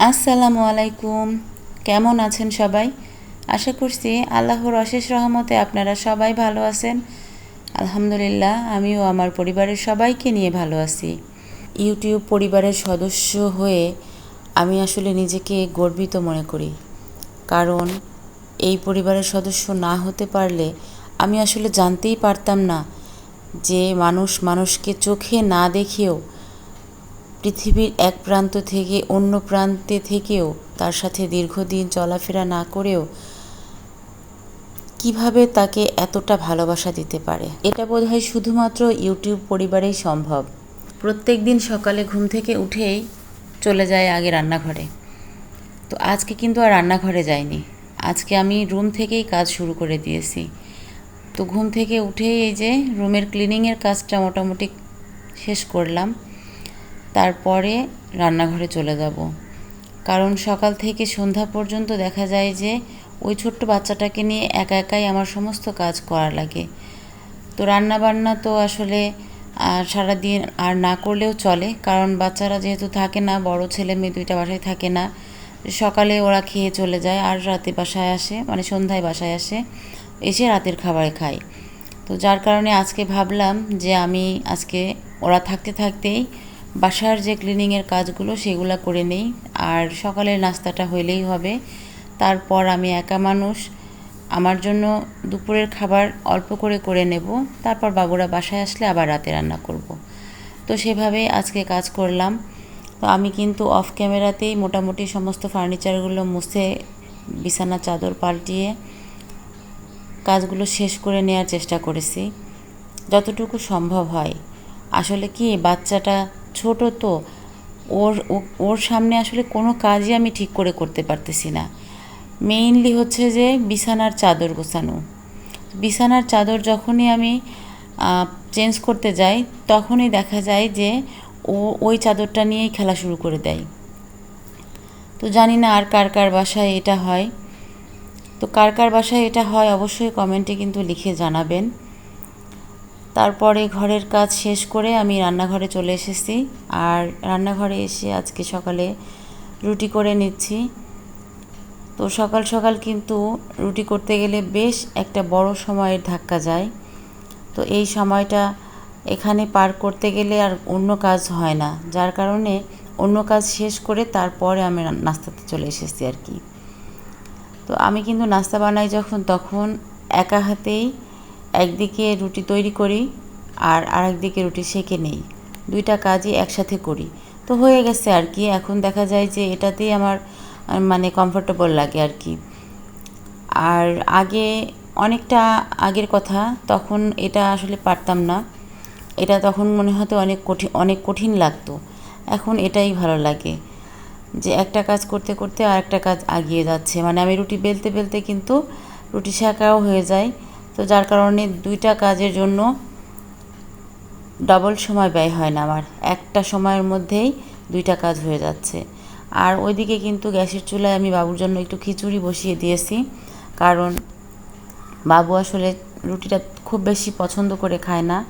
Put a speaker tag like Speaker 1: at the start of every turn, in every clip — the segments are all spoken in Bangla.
Speaker 1: আসসালামু আলাইকুম। কেমন আছেন সবাই? আশা করছি আল্লাহর অশেষ রহমতে আপনারা সবাই ভালো আছেন। আলহামদুলিল্লাহ, আমিও আমার পরিবারের সবাইকে নিয়ে ভালো আছি। ইউটিউব পরিবারের সদস্য হয়ে আমি আসলে নিজেকে গর্বিত মনে করি। কারণ এই পরিবারের সদস্য না হতে পারলে আমি আসলে জানতেই পারতাম না যে মানুষ মানুষকে চোখে না দেখেও পৃথিবীর এক প্রান্ত থেকে অন্য প্রান্তে থেকেও তার সাথে দীর্ঘদিন চলাফেরা না করেও কীভাবে তাকে এতটা ভালোবাসা দিতে পারে? এটা বোধ হয় শুধুমাত্র ইউটিউব পরিবারেই সম্ভব। প্রত্যেক দিন সকালে ঘুম থেকে উঠেই চলে যায় আগে রান্নাঘরে। তো আজকে কিন্তু আর রান্নাঘরে যাইনি। আজকে আমি রুম থেকেই কাজ শুরু করে দিয়েছি। তো ঘুম থেকে উঠেই এই যে রুমের ক্লিনিংয়ের কাজটা মোটামুটি শেষ করলাম। তারপরে রান্নাঘরে চলে যাব। কারণ সকাল থেকে সন্ধ্যা পর্যন্ত দেখা যায় যে ওই ছোট্ট বাচ্চাটাকে নিয়ে একা একাই আমার সমস্ত কাজ করা লাগে। তো রান্না বান্না তো আসলে সারাদিন আর না করলেও চলে। কারণ বাচ্চারা যেহেতু থাকে না, বড় ছেলে মেয়ে দুইটা বাসায় থাকে না, সকালে ওরা খেয়ে চলে যায় আর রাতে বাসায় আসে মানে সন্ধ্যায় বাসায় আসে, এসে রাতের খাবার খায়। তো যার কারণে আজকে ভাবলাম যে আমি, আজকে ওরা থাকতে থাকতেই বাসার যে ক্লিনিংয়ের কাজগুলো সেগুলো করে নেই। আর সকালের নাস্তাটা হইলেই হবে। তারপর আমি একা মানুষ। আমার জন্য দুপুরের খাবার অল্প করে করে নেব। তারপর বাবুরা বাসায় আসলে আবার রাতে রান্না করব। তো সেভাবে আজকে কাজ করলাম। তো আমি কিন্তু অফ ক্যামেরাতেই মোটামুটি সমস্ত ফার্নিচারগুলো মুছে, বিছানা, চাদর পাল্টিয়ে কাজগুলো শেষ করে নেওয়ার চেষ্টা করেছি। যতটুকু সম্ভব হয়। আসলে কি, বাচ্চাটা ছোট তো, ওর ওর সামনে আসলে কোনো কাজই আমি ঠিক করে করতে পারতেছি না। মেইনলি হচ্ছে যে বিছানার চাদর গোছানো। বিছানার চাদর যখনই আমি চেঞ্জ করতে যাই, তখনই দেখা যায় যে ও, ওই চাদরটা নিয়েই খেলা শুরু করে দেয়। তো জানি না আর কার কার বাসায় এটা হয়। তো কার কার বাসায় এটা হয় অবশ্যই কমেন্টে কিন্তু লিখে জানাবেন। তারপরে ঘরের কাজ শেষ করে আমি রান্নাঘরে চলে এসেছি। আর রান্নাঘরে এসে আজকে সকালে রুটি করে নিচ্ছি। তো সকাল সকাল কিন্তু রুটি করতে গেলে বেশ একটা বড় সময়ের ধাক্কা যায়। তো এই সময়টা এখানে পার করতে গেলে আর অন্য কাজ হয় না। যার কারণে অন্য কাজ শেষ করে তারপরে আমি নাস্তাতে চলে এসেছি আর কি। তো আমি কিন্তু নাস্তা বানাই যখন, তখন একা হাতেই একদিকে রুটি তৈরি করি আর আরেকদিকে রুটি সেঁকে নেই। দুইটা কাজই একসাথে করি। তো হয়ে গেছে আর কি। এখন দেখা যায় যে এটাতেই আমার মানে কমফোর্টেবল লাগে আর কি। আর আগে অনেকটা আগের কথা, তখন এটা আসলে পারতাম না। এটা তখন মনে হতো অনেক কঠিন অনেক কঠিন লাগতো। এখন এটাই ভালো লাগে যে একটা কাজ করতে করতে আর একটা কাজ আগিয়ে যাচ্ছে। মানে আমি রুটি বেলতে বেলতে কিন্তু রুটি শেখাও হয়ে যায়। তো যার কারণে দুইটা কাজের জন্য ডবল সময় ব্যয় হয় না আমার। একটা সময়ের মধ্যেই দুইটা কাজ হয়ে যাচ্ছে। আর ওইদিকে কিন্তু গ্যাসের চুলায় আমি বাবুর জন্য একটু খিচুড়ি বসিয়ে দিয়েছি। কারণ বাবু আসলে রুটিটা খুব বেশি পছন্দ করে খায় না।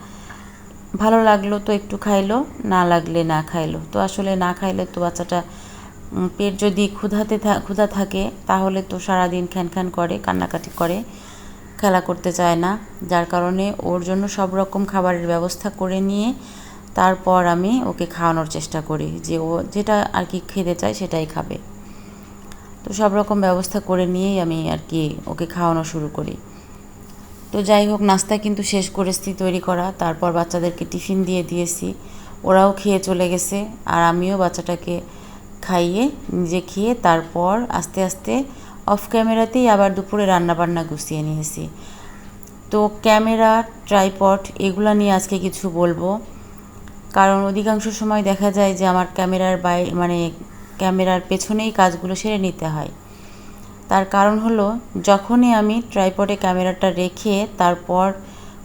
Speaker 1: ভালো লাগল তো একটু খাইলো, না লাগলে না খাইলো। তো আসলে না খাইলে তো বাচ্চাটা পেট যদি ক্ষুধাতে ক্ষুধা থাকে, তাহলে তো সারাদিন খ্যান খ্যান করে, কান্নাকাটি করে। খেলা করতে চায় না। যার কারণে ওর জন্য সব রকম খাবারের ব্যবস্থা করে নিয়ে তারপর আমি ওকে খাওয়ানোর চেষ্টা করি যে ও যেটা আর কি খেতে চায় সেটাই খাবে। তো সব রকম ব্যবস্থা করে নিয়েই আমি আর কি ওকে খাওয়ানো শুরু করি। তো যাই হোক, নাস্তা কিন্তু শেষ করেছি তৈরি করা। তারপর বাচ্চাদেরকে টিফিন দিয়ে দিয়েছি। ওরাও খেয়ে চলে গেছে। আর আমিও বাচ্চাটাকে খাইয়ে নিজে খেয়ে তারপর আস্তে আস্তে অফ ক্যামেরাতেই আবার দুপুরে রান্নাবান্না গুছিয়ে নিয়েছি। তো ক্যামেরা ট্রাইপট এগুলো নিয়ে আজকে কিছু বলব। কারণ অধিকাংশ সময় দেখা যায় যে আমার ক্যামেরার বাই মানে ক্যামেরার পেছনেই কাজগুলো সেরে নিতে হয়। তার কারণ হলো, যখনই আমি ট্রাইপডে ক্যামেরাটা রেখে তারপর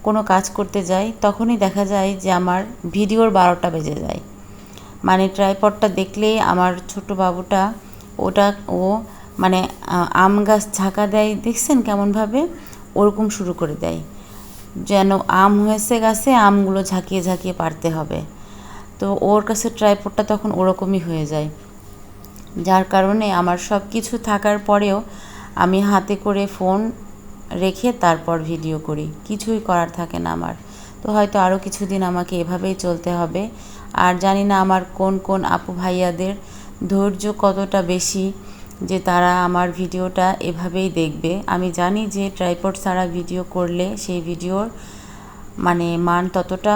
Speaker 1: কোনো কাজ করতে যাই, তখনই দেখা যায় যে আমার ভিডিওর বারোটা বেজে যায়। মানে ট্রাইপডটা দেখলেই আমার ছোট বাবুটা, ওটা, ও মানে আম গাছ ঝাঁকা দেয়, দেখছেন কেমনভাবে? ওরকম শুরু করে দেয়। যেন আম হয়েছে গাছে, আমগুলো ঝাঁকিয়ে ঝাঁকিয়ে পারতে হবে। তো ওর কাছে ট্রাইপডটা তখন ওরকমই হয়ে যায়। যার কারণে আমার সব কিছু থাকার পরেও আমি হাতে করে ফোন রেখে তারপর ভিডিও করি। কিছুই করার থাকে না আমার। তো হয়তো আরও কিছুদিন আমাকে এভাবেই চলতে হবে। আর জানি না আমার কোন কোন আপু ভাইয়াদের ধৈর্য কতটা বেশি যে তারা আমার ভিডিওটা এভাবেই দেখবে। আমি জানি যে ট্রাইপড ছাড়া ভিডিও করলে সেই ভিডিওর মানে মান ততটা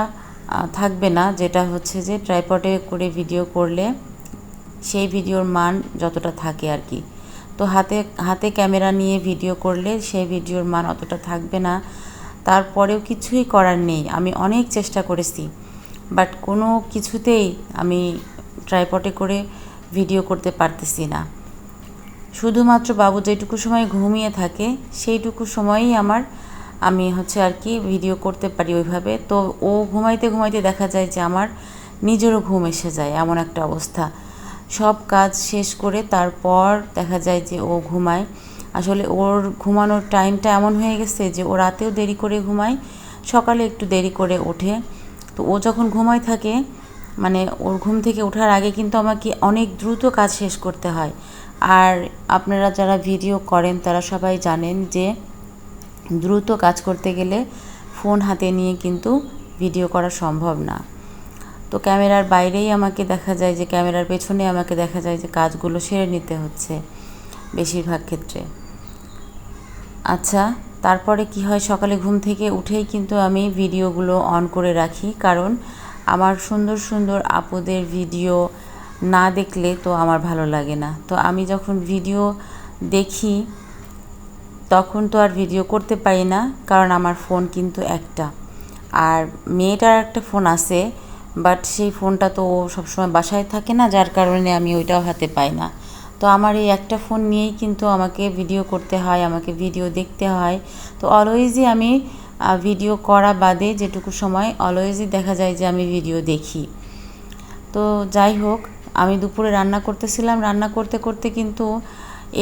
Speaker 1: থাকবে না, যেটা হচ্ছে যে ট্রাইপডে করে ভিডিও করলে সেই ভিডিওর মান যতটা থাকে আর কি। তো হাতে হাতে ক্যামেরা নিয়ে ভিডিও করলে সেই ভিডিওর মান অতটা থাকবে না। তারপরেও কিছুই করার নেই। আমি অনেক চেষ্টা করেছি, বাট কোনো কিছুতেই আমি ট্রাইপটে করে ভিডিও করতে পারতেছি না। শুধুমাত্র বাবু যেটুকু সময় ঘুমিয়ে থাকে, সেইটুকু সময়ই আমার, আমি হচ্ছে আর কি ভিডিও করতে পারি ওইভাবে। তো ও ঘুমাইতে ঘুমাইতে দেখা যায় যে আমার নিজেরও ঘুম এসে যায় এমন একটা অবস্থা। সব কাজ শেষ করে তারপর দেখা যায় যে ও ঘুমায়। আসলে ওর ঘুমানোর টাইমটা এমন হয়ে গেছে যে ও রাতেও দেরি করে ঘুমায়, সকালে একটু দেরি করে ওঠে। তো ও যখন ঘুমায় থাকে মানে ওর ঘুম থেকে ওঠার আগে কিন্তু আমাকে অনেক দ্রুত কাজ শেষ করতে হয়। আর আপনারা যারা ভিডিও করেন, তারা সবাই জানেন যে দ্রুত কাজ করতে গেলে ফোন হাতে নিয়ে কিন্তু ভিডিও করা সম্ভব না। তো ক্যামেরার বাইরেই আমাকে দেখা যায় যে, ক্যামেরার পেছনে আমাকে দেখা যায় যে, কাজগুলো সেরে নিতে হচ্ছে বেশিরভাগ ক্ষেত্রে। আচ্ছা তারপরে কি হয়, সকালে ঘুম থেকে উঠেই কিন্তু আমি ভিডিওগুলো অন করে রাখি। কারণ আমার সুন্দর সুন্দর আপুদের ভিডিও না দেখলে তো আমার ভালো লাগে না। তো আমি যখন ভিডিও দেখি, তখন তো আর ভিডিও করতে পারি না, কারণ আমার ফোন কিন্তু একটা। আর মেয়েটার একটা ফোন আছে বাট সেই ফোনটা তো সবসময় বাসায় থাকে না, যার কারণে আমি ওইটাও হাতে পাই না। তো আমার এই একটা ফোন নিয়েই কিন্তু আমাকে ভিডিও করতে হয়, আমাকে ভিডিও দেখতে হয়। তো অলওয়েজই আমি ভিডিও করা বাদে যেটুকু সময় অলওয়েজই দেখা যায় যে আমি ভিডিও দেখি। তো যাই হোক আমি দুপুরে রান্না করতেছিলাম। রান্না করতে করতে কিন্তু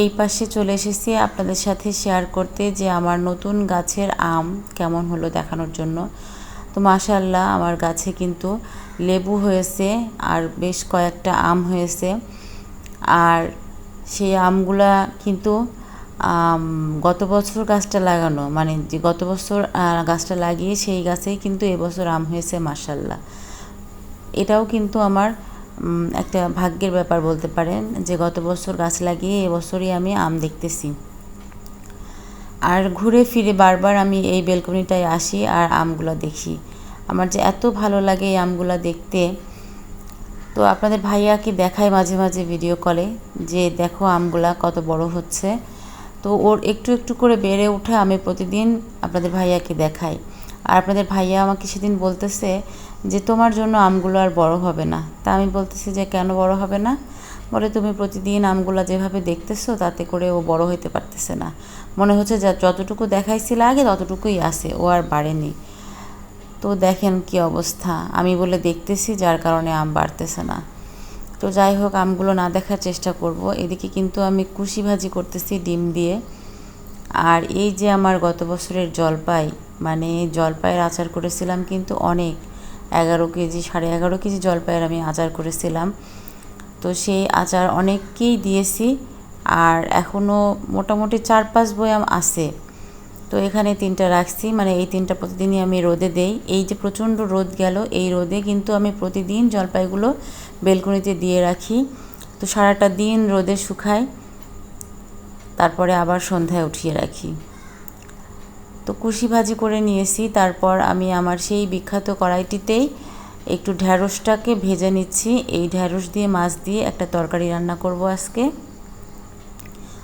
Speaker 1: এই পাশে চলে এসেছি আপনাদের সাথে শেয়ার করতে যে আমার নতুন গাছের আম কেমন হলো দেখানোর জন্য। তো মাশাল্লাহ আমার গাছে কিন্তু লেবু হয়েছে আর বেশ কয়েকটা আম হয়েছে। আর সেই আমগুলা কিন্তু গত বছর গাছটা লাগানো মানে যে গত বছর গাছটা লাগিয়ে সেই গাছেই কিন্তু এবছর আম হয়েছে মাসাল্লাহ এটাও কিন্তু আমার একটা ভাগ্যের ব্যাপার বলতে পারেন যে গত বছর গাছ লাগিয়ে এবছরই আমি আম দেখতেছি। আর ঘুরে ফিরে বারবার আমি এই বেলকনিটায় আসি আর আমগুলো দেখি। আমার যে এত ভালো লাগে এই আমগুলো দেখতে। তো আপনাদের ভাইয়াকে দেখায় মাঝে মাঝে ভিডিও কলে যে দেখো আমগুলা কত বড় হচ্ছে? তো ওর একটু একটু করে বেড়ে উঠে আমি প্রতিদিন আপনাদের ভাইয়াকে দেখাই। আর আপনাদের ভাইয়া আমাকে সেদিন বলতেছে যে তোমার জন্য আমগুলো আর বড় হবে না। তা আমি বলতেছি যে, কেন বড় হবে না? বলে, তুমি প্রতিদিন আমগুলো যেভাবে দেখতেছো, তাতে করে ও বড় হইতে পারতেছে না। মনে হচ্ছে যা, যতটুকু দেখাইছিল আগে, ততটুকুই আছে, ও আর বাড়েনি। তো দেখেন কি অবস্থা। আমি বলে দেখতেছি, যার কারণে আম বাড়তেছে না। তো যাই হোক, আমগুলো না দেখার চেষ্টা করব। এদিকে কিন্তু আমি কুশি ভাজি করতেছি ডিম দিয়ে। আর এই যে আমার গত বছরের জলপাই মানে জলপাইয়ের আচার করেছিলাম কিন্তু অনেক। এগারো কেজি, সাড়ে এগারো কেজি জলপাইয়ের আমি আচার করেছিলাম। তো সেই আচার অনেককেই দিয়েছি আর এখনও মোটামুটি চার পাঁচ বয়াম আছে। তো এখানে তিনটা রাখছি মানে এই তিনটা প্রতিদিনই আমি রোদে দেই। এই যে প্রচণ্ড রোদ গেল, এই রোদে কিন্তু আমি প্রতিদিন জলপাইগুলো বেলকনিতে দিয়ে রাখি। তো সারাটা দিন রোদে শুকাই, তারপরে আবার সন্ধ্যায় উঠিয়ে রাখি। তো কুশি ভাজি করে নিয়েছি। তারপর আমি আমার সেই বিখ্যাত কড়াইটিতেই একটু ঢ্যাঁড়সটাকে ভেজে নিচ্ছি। এই ঢ্যাঁড়স দিয়ে, মাছ দিয়ে একটা তরকারি রান্না করব আজকে।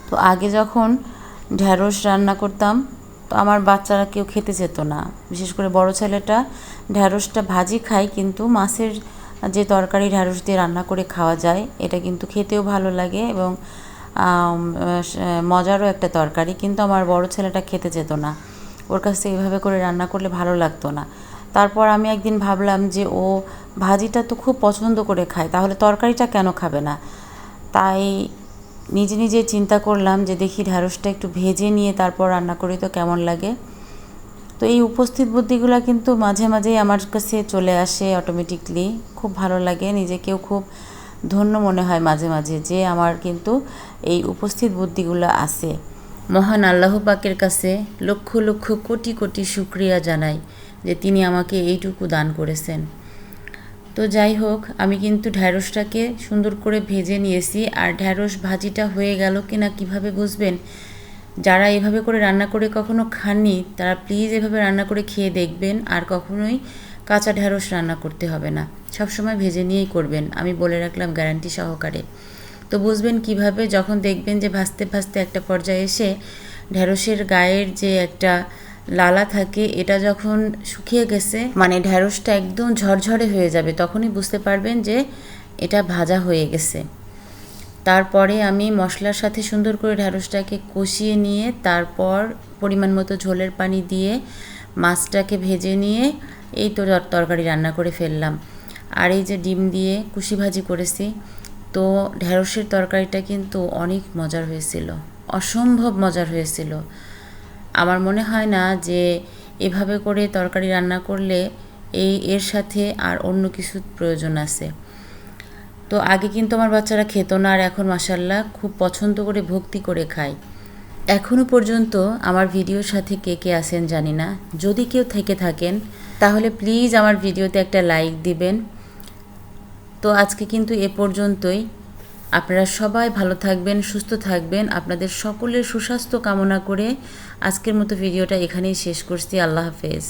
Speaker 1: তো আগে যখন ঢ্যাঁড়স রান্না করতাম, তো আমার বাচ্চারা কেউ খেতে যেত না। বিশেষ করে বড় ছেলেটা ঢ্যাঁড়সটা ভাজি খায়, কিন্তু মাছের যে তরকারি ঢ্যাঁড়স দিয়ে রান্না করে খাওয়া যায়, এটা কিন্তু খেতেও ভালো লাগে এবং মজারও একটা তরকারি। কিন্তু আমার বড় ছেলেটা খেতে যেত না। ওর কাছে এইভাবে করে রান্না করলে ভালো লাগতো না। তারপর আমি একদিন ভাবলাম যে, ও ভাজিটা তো খুব পছন্দ করে খায়, তাহলে তরকারিটা কেন খাবে না? তাই নিজে নিজে চিন্তা করলাম যে, দেখি ঢ্যাঁড়সটা একটু ভেজে নিয়ে তারপর রান্না করি তো কেমন লাগে। তো এই উপস্থিত বুদ্ধিগুলো কিন্তু মাঝে মাঝেই আমার কাছে চলে আসে অটোমেটিকলি খুব ভালো লাগে, নিজেকেও খুব ধন্য মনে হয় মাঝে মাঝে যে, আমার কিন্তু এই উপস্থিত বুদ্ধিগুলো আছে। মহান আল্লাহ পাকের কাছে লক্ষ লক্ষ কোটি কোটি শুক্রিয়া জানাই যে তিনি আমাকে এইটুকু দান করেছেন। তো যাই হোক, আমি কিন্তু ঢ্যাঁড়সটাকে সুন্দর করে ভেজে নিয়েছি। আর ঢ্যাঁড়স ভাজিটা হয়ে গেল কি না কীভাবে বুঝবেন? যারা এভাবে করে রান্না করে কখনো খাননি, তারা প্লিজ এভাবে রান্না করে খেয়ে দেখবেন। আর কখনোই কাঁচা ঢ্যাঁড়স রান্না করতে হবে না। সবসময় ভেজে নিয়েই করবেন। আমি বলে রাখলাম গ্যারান্টি সহকারে। তো বুঝবেন কীভাবে যখন দেখবেন যে ভাজতে ভাসতে একটা পর্যায়ে এসে ঢ্যাঁড়সের গায়ের যে একটা লালা থাকে, এটা যখন শুকিয়ে গেছে মানে ঢ্যাঁড়সটা একদম ঝরঝরে হয়ে যাবে, তখনই বুঝতে পারবেন যে এটা ভাজা হয়ে গেছে। তারপরে আমি মশলার সাথে সুন্দর করে ঢ্যাঁড়সটাকে কষিয়ে নিয়ে তারপর পরিমাণ মতো ঝোলের পানি দিয়ে মাছটাকে ভেজে নিয়ে এই তো তরকারি রান্না করে ফেললাম। আর এই যে ডিম দিয়ে কুশি ভাজি করেছি তো ঢ্যাঁড়সের তরকারিটা কিন্তু অনেক মজার হয়েছিল, অসম্ভব মজার হয়েছিল। আমার মনে হয় না যে এভাবে করে তরকারি রান্না করলে এই এর সাথে আর অন্য কিছুর প্রয়োজন আছে। তো আগে কিন্তু আমার বাচ্চারা খেত না আর এখন মাসাল্লাহ খুব পছন্দ করে ভক্তি করে খায়। এখনও পর্যন্ত আমার ভিডিওর সাথে কে কে আসেন জানি না। যদি কেউ থেকে থাকেন, তাহলে প্লিজ আমার ভিডিওতে একটা লাইক দিবেন। তো আজকে কিন্তু এ পর্যন্তই। আপনারা সবাই ভালো থাকবেন, সুস্থ থাকবেন। আপনাদের সকলের সুস্বাস্থ্য কামনা করে আজকের মতো ভিডিওটা এখানেই শেষ করছি। আল্লাহ হাফেজ।